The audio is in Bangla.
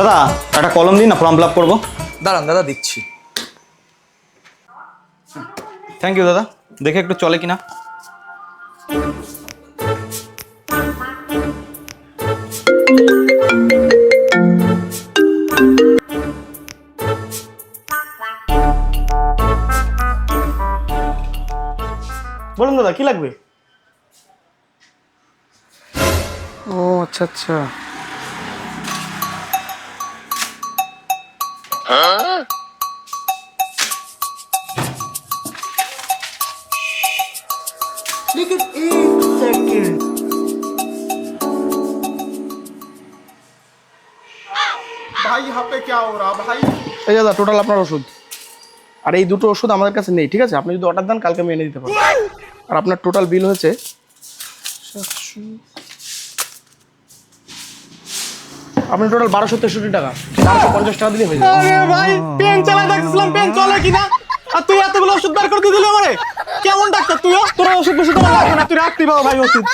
দাদা একটা কলম দিন না ফর্ম ফিল আপ করব। দাঁড়ান দাদা দিচ্ছি। থ্যাংক ইউ দাদা। দেখে একটু চলে কিনা। বলুন দাদা কি লাগবে? ও আচ্ছা আচ্ছা। Look at ভাই ভাই? দাদা টোটাল আপনার ওষুধ। আর এই দুটো ওষুধ আমাদের কাছে নেই ঠিক আছে? আপনি যদি অর্ডার দেন কালকে আমি এনে আর আপনার টোটাল বিল হয়েছে আপনি টোটাল বারোশো তেষট্টি টাকা। বারোশো পঞ্চাশ টাকা দিলে হয়ে যাবে। ভাই, পেন চালাই দেখছিলাম, পেন চলে কিনা। আর তুই এতগুলো ওষুধ বার করে দিলি আমারে? কেমন ডাক্তার তুইও? তোর ওষুধ বেশি তোমার লাগবে না, তুই রাখতে পাবো ভাই ওষুধ।